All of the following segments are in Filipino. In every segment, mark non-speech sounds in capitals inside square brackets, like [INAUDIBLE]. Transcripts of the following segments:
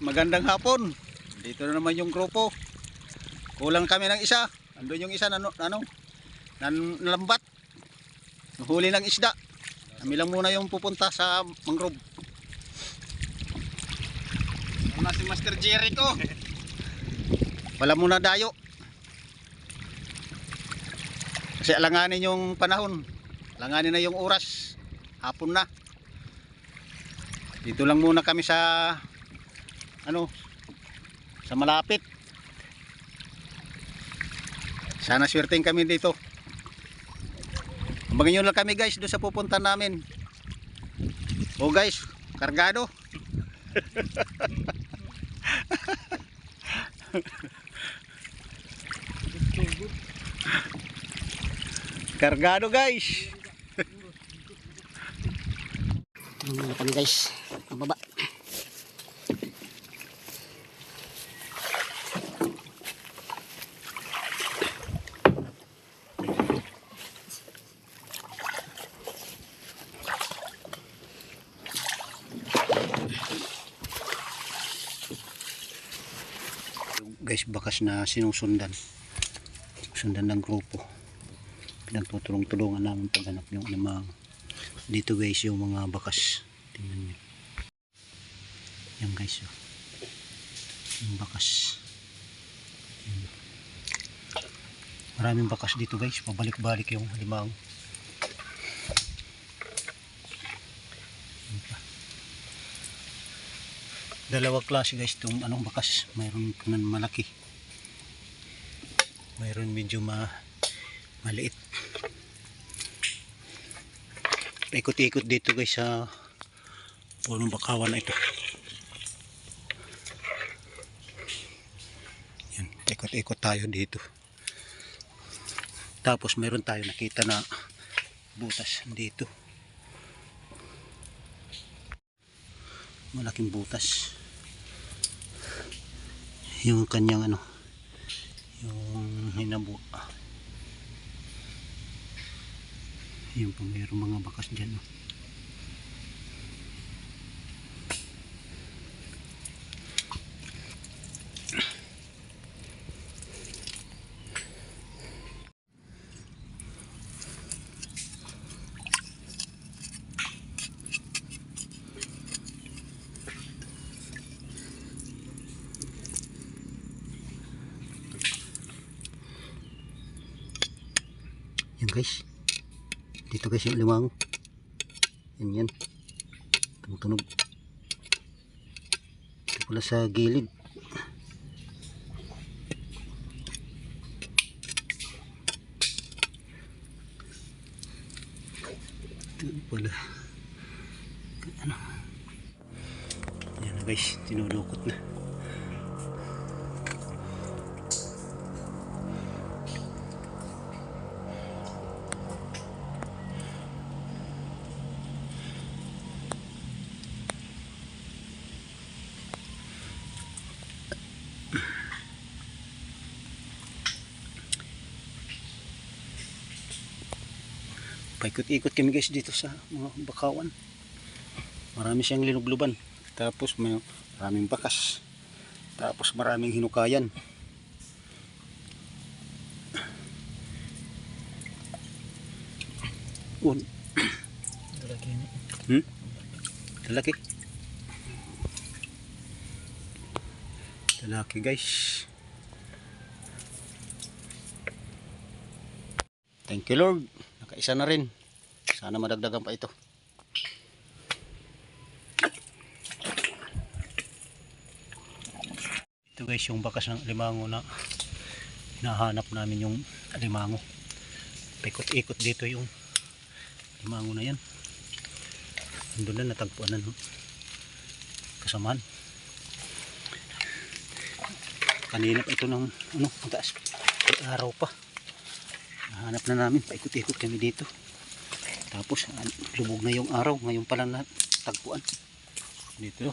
Magandang hapon. Dito na naman yung grupo. Kulang kami ng isa. Andun yung isa na ano, nan nalambat. Huli ng isda. Kami lang muna yung pupunta sa mangrove. Muna si Master Jerry ko. Wala muna dayo. Kasi alanganin yung panahon. Alanganin na yung oras. Hapon na. Dito lang muna kami sa ano sa malapit. Sana swerteng kami dito. Abangin nyo lang kami guys doon sa pupunta namin. O guys, kargado. [LAUGHS] Kargado guys. Kami guys. Guys bakas na sinusundan. Sundan ng grupo. Pinagtutulong-tulungan namin paghanap yung limang dito guys yung mga bakas. Tingnan nyo yan guys oh. yung bakas. Yan. maraming bakas dito guys. Pabalik-balik yung limang Yan pa. Dalawang klase guys itong anong bakas. Mayroon kanan malaki. Mayroon medyo ma maliit. Paikot-ikot dito guys sa punong bakawan na ito. Yan ikot-ikot tayo dito. Tapos mayroon tayo nakita na butas dito. Malaking butas yung kanyang ano yung hinabu yung pa mayroong mga bakas dyan oh. Guys. Dito guys yung limang. Yan yan. Tumutunog. Ito pala sa gilid. Ito pala. Ano? Yan na guys. Tinulukot na paikot-ikot kami guys dito sa mga bakawan. Marami siyang linubluban. Tapos may maraming bakas. Tapos maraming hinukayan. Un. Hmm? Lalaki. Lalaki guys. Thank you Lord Nakaisa na rin. Sana madagdagan pa ito. Ito guys yung bakas ng limango na hinahanap namin yung limango. Paikot-ikot dito yung limango na yan. Doon na natagpuan na no? kasamaan. Kanina pa ito ng ano ang taas. Araw pa hanap na namin. Paikot-ikot kami dito. Tapos ah, lubog na yung araw. Ngayon pala na tagpuan. Dito.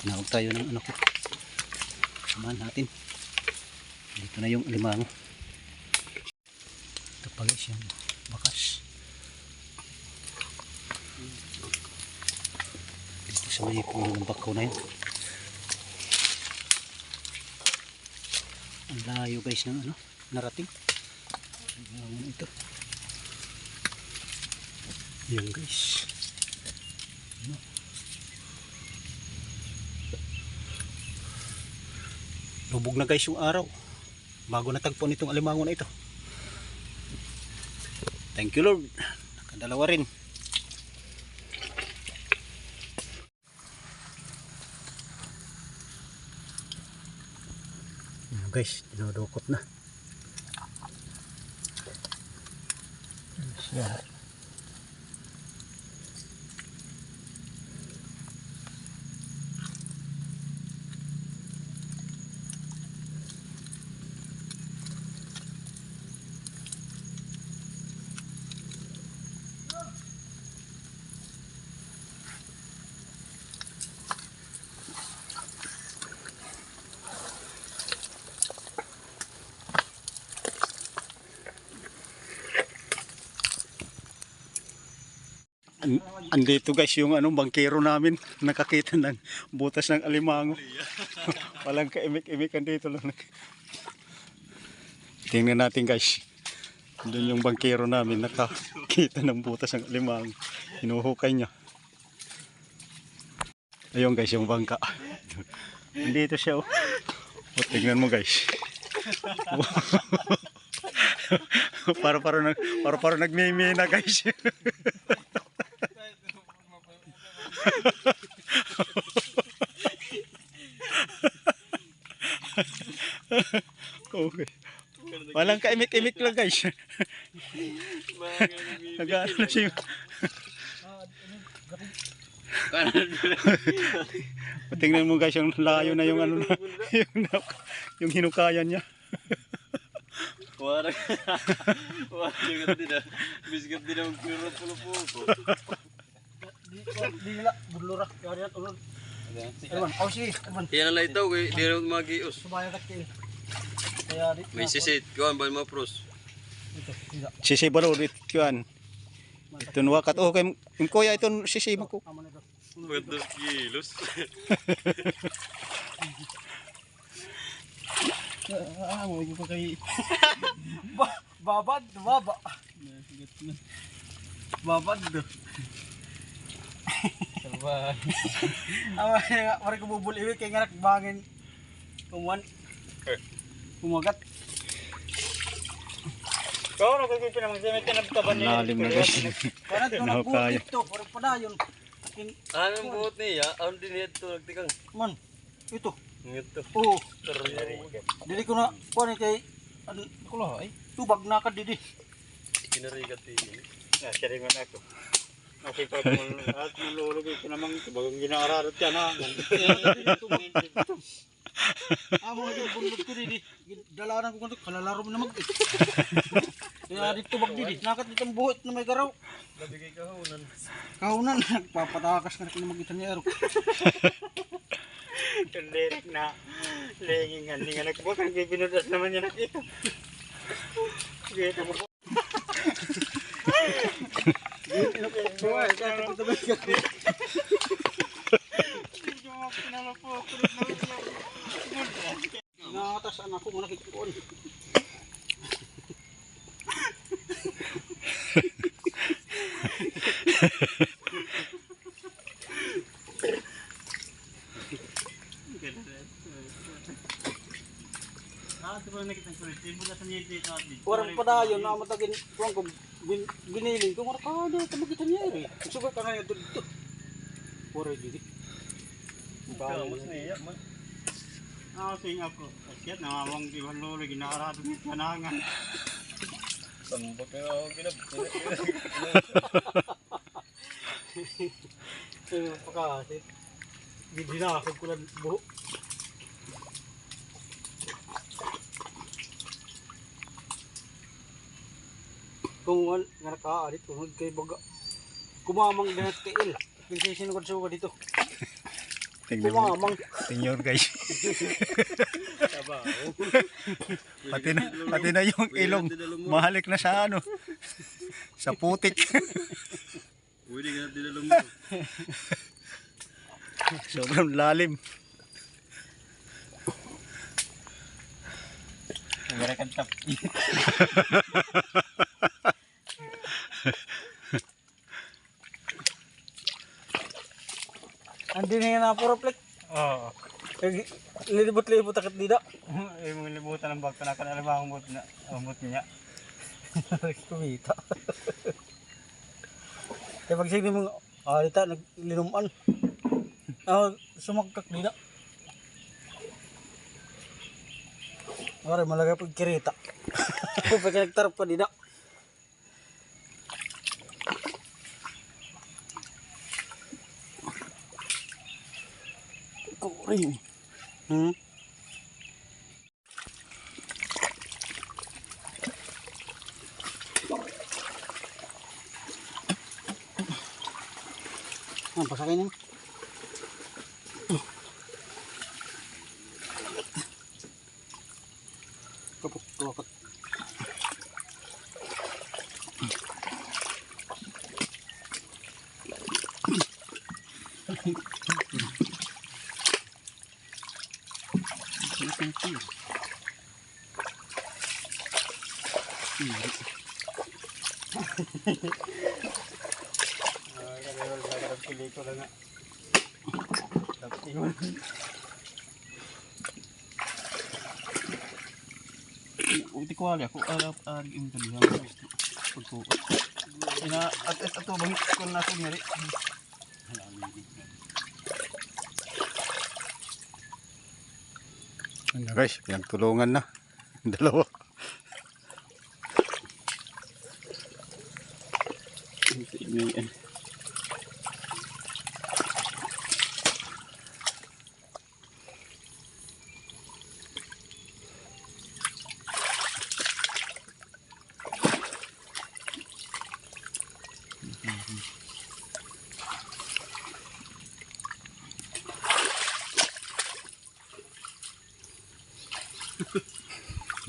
Tinawag tayo ng ano ko. Samahan natin. Dito na yung limango ito pala siya. Bakas. Dito sa may punong bakaw na yun. Ang layo guys ng ano narating. Ano ito. Yan guys. Ano? Lubog na guys yung araw. Bago natagpuan itong alimango na ito. Thank you Lord. Nakadalawa rin. Yan guys, dinudukot na. Yan siya. An- andito guys yung ano bangkero namin. [LAUGHS] Nakakita ng butas ng alimango. [LAUGHS] Walang kaimik-imikan dito lang. Tingnan natin guys. Doon yung bangkero namin. Nakakita ng butas ng alimango. Hinuhukay niya. Ayun guys yung bangka. [LAUGHS] Andito siya oh, oh tingnan mo guys. Para para nag para para nagmimina guys Okay. Walang kaimik-imik lang guys. Nag-ano na siya. Tingnan mo guys yung layo na yung ano na yung, yung hinukayan niya. Warang ka din ah. Bisgat din ang kuro pulo po ko. Di di nila budlura kaya na tulon. Ewan, oh sige, ewan. Yan lang ito, kay di rin magios. Subaya ka di. May sisit, kuhan ba mo pros? Sisi balo dit kuan. Ito nuwa kat oh kay kuya ito sisi mo ko. Na. Pagkatos kilos. Ah, mo ko kay ba babad, baba. Babad. Sabay. [LAUGHS] Awa nga pare ko bubul-iwi kay nga bangin. Kumuan. Kumagat. Kau na kay pinamang semit ka nagtaban Lalim na guys. Kana to na Nakakaya. dito, pare padayon. Kin Anong niya? Ito, nagtikang. man. Ito. Ngito. Oo. Dili ko na kuan kay an ko lah ay tubag na ka didi. Kinarigat din. Ya, sharing man ako. [LAUGHS] Nakita ko mo at nalulog ko namang bagang ginaararot yan ha. Amo nga yung bundot ko didi. Dalaran ko kanto kalalaro mo na mag. Kaya dito tubag didi. Nakat dito ang buhit na may garaw. Nabigay kahunan. Kaunan nagpapatakas na rin magitan niya ero. Kandirik [LAUGHS] na lengingan. Hindi nga nagbukan. Kaya pinudas naman niya nakita. [LAUGHS] Kita mo po. Ngatas anak ko nga nakikuan. Warang padayon na matagin kuang biniling ko mara kada ta magitan niya ero. Sugo ka nga dito. Puro didi. Kamus niya. Ah, sing ako. Asyat na mamang di lolo ginaararot niya kanangan. Sambot ka ako kinab. [LAUGHS] Pero pakasi. Gidinakag ko lang buho. Kung nga kung huwag kay baga. Kumamang lahat kay Il. Pinsisin ko sa dito. Tingnan mo. Kumamang. Tingnan guys. [LAUGHS] pati na, pati na yung ilong. Mahalik na sa ano. Sa putik. Pwede ka na. Sobrang lalim. American top. Andi na nga na puro plek. Oo. Lilibot-libot akit dida. [LAUGHS] Eh, mga libutan ng bagto na kanala ang bot na ang bot niya. [LAUGHS] Kumita. Kaya pag sige mo, ah, dita, naglinuman. Ah, sumagkak dida. Mare, malagay pag kirita. [LAUGHS] Pag nagtarap pa dida. Kuring. Hmm? Ah, pasakin yan. Pelikula nga. Tapos yun. Uti ko ali ako alap ari im tadi ang pagko. Ina at at ato bang kun na kun ngari. Ano guys, pinagtulungan na. [LAUGHS] Dalawa. May ano.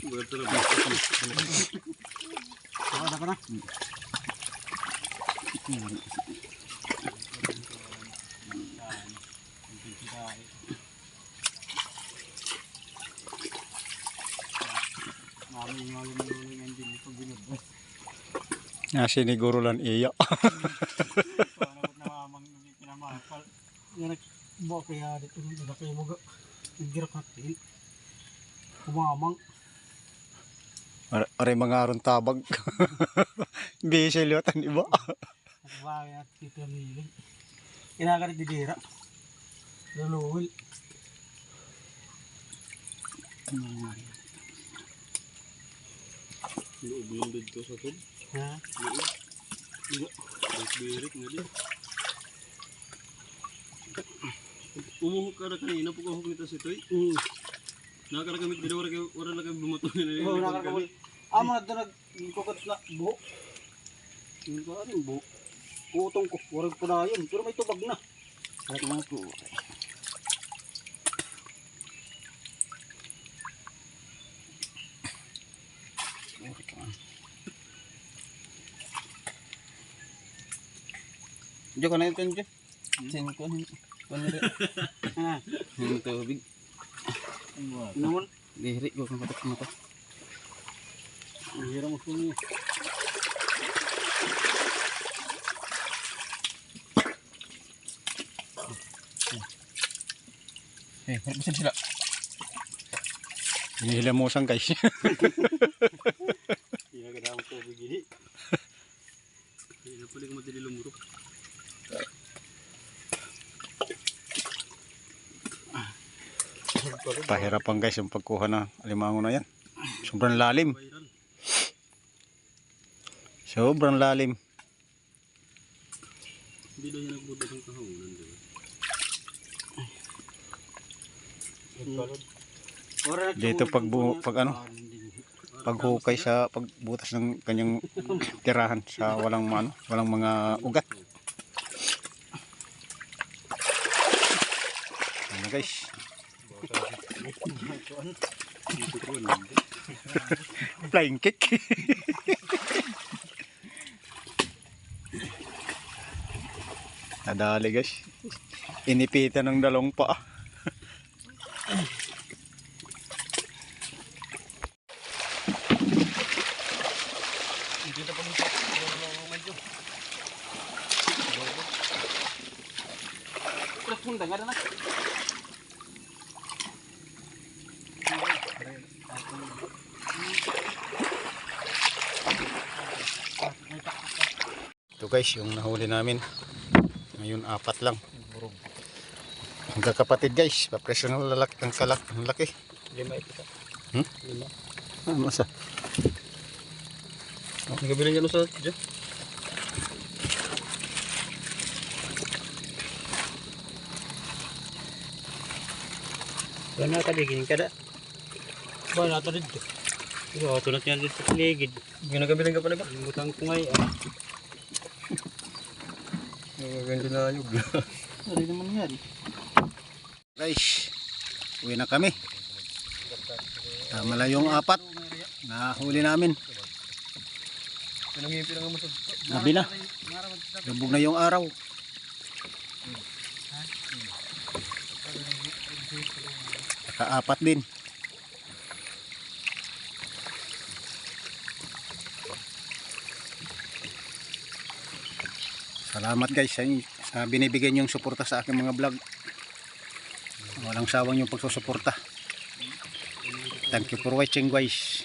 Mami mami ng din ito binod. Nga siniguro lang. [LAUGHS] Yan nagbuo kaya dito nung nilaki mo ga. Naggirak natin. Kumamang. Ar- Aray mga aron tabag. [LAUGHS] Bisel yun, iba. Nagbagay at dito nilig. Inagalit di dira. Luluwil. Loob ng dito sa tub. Ha? Birik nga din. Umuhok ka na kanina pag uhok nito si Toy. Mm. Nakakaragamit din wala kayo wala lang bumato na Oo, nakakawal. Amo na doon nagkukot na buho. Yung ba rin buho. Utong ko, warag ko na yun. Pero may tubag na. Kaya nga po. Diyo ka na ito diyo. Wala rin. Ha? Hin tubig. Naman. Diri ko kung katak mo to. Ang hirap mo kung Eh, harap sila. Hinihilamusan guys. [LAUGHS] Ginaganda mo tubig ini. Hindi pala ko matili lumuro. Pahirapan guys yung pagkuha ng alimango na yan. Sobrang lalim. Sobrang lalim. Hindi daw yan nagbuda ng kahawanan. Diba? Dito pag bu- pag ano? Paghukay sa pagbutas ng kanyang tirahan sa walang ano, walang mga ugat. Ano guys? [LAUGHS] Flying kick. [LAUGHS] Nadali guys. Inipitan ng dalong pa. Tangga na. Ito guys, yung nahuli namin. Ngayon apat lang. Ang kakapatid guys, papresyo ng lalaki, ang kalak, ang laki. Lima ito ka. Hmm? Lima. Ano sa? Nagabilan niya sa dyan. Wala ka digin ka da. Ba na to dito. Iyo tulad niya dito sa ligid. Ginagabilan ka pa na ba? Butang ko ngay. Ah. Gaganda na yung Ano naman yan? Guys, uwi na kami. Tama lang yung apat. Nahuli namin. Sa... Gabi na. Lubog na yung araw. Nakaapat din. Salamat guys sa, sa binibigyan yung suporta sa aking mga vlog. Walang sawang yung pagsusuporta. Thank you for watching guys.